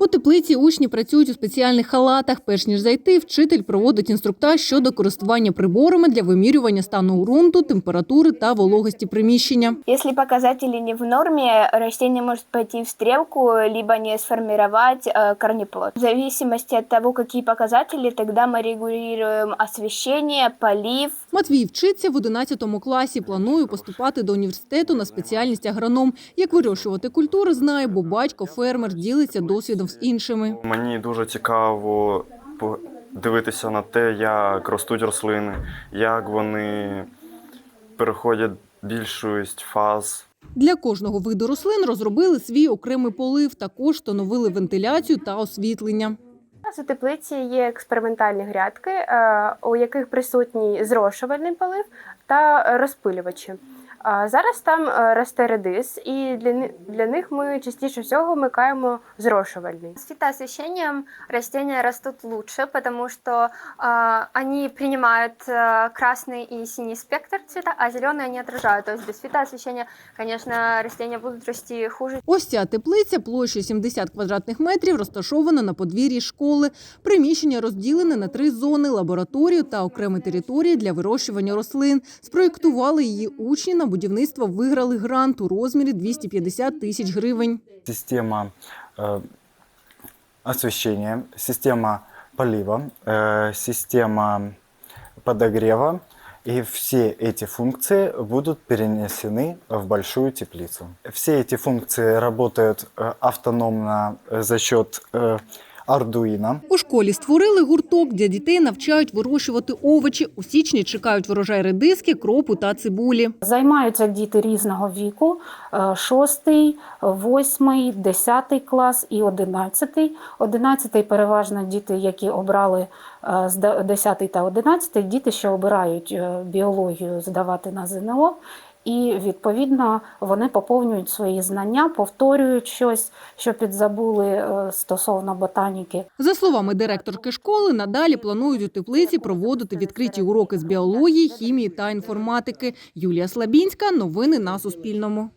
У теплиці учні працюють у спеціальних халатах. Перш ніж зайти, вчитель проводить інструктаж щодо користування приборами для вимірювання стану ґрунту, температури та вологості приміщення. Если показатели не в норме, растение может пойти в стрелку, либо не сформировать э, корнеплод. В зависимости от того, какие показатели, тогда мы регулируем освещение, полив. Матвій вчиться в 11 класі. Планує поступати до університету на спеціальність агроном. Як вирощувати культури, знає, бо батько фермер ділиться досвідом з іншими. Мені дуже цікаво дивитися на те, як ростуть рослини, як вони переходять більшість фаз. Для кожного виду рослин розробили свій окремий полив. Також встановили вентиляцію та освітлення. Нас у теплиці є експериментальні грядки, е, у яких присутній зрошувальний полив та розпилювачі. А Зараз там е, росте редис, і для, для них ми частіше всього вмикаємо зрошувальний. С фитоосвещением растения растут лучше, потому что а, они принимают а, красный и синий спектр цвета, а зеленый они отражают. То есть без фитоосвещения, конечно, растения будут расти хуже. Ось ця теплиця площею 70 квадратних метрів розташована на подвір'ї школи. Приміщення розділене на три зони: лабораторію та окремі території для вирощування рослин. Спроєктували її учні на будівництво. Виграли грант у розмірі 250 тисяч гривень. система э, освещения, система полива, э, система подогрева. И все эти функции будут перенесены в большую теплицу. Все эти функции работают э, автономно э, за счет Arduino. У школі створили гурток, де дітей навчають вирощувати овочі. У січні чекають врожай редиски, кропу та цибулі. Займаються діти різного віку: е, шостий, восьмий, десятий клас і одинадцятий. Одинадцятий переважно діти, які обрали е, зда- 10 та 11, діти, що обирають е, біологію здавати на ЗНО. І відповідно вони поповнюють свої знання, повторюють щось, що підзабули е, стосовно ботаніки. За словами директорки школи, надалі планують у теплиці проводити відкриті уроки з біології, хімії та інформатики. Юлія Слабінська. Новини на Суспільному.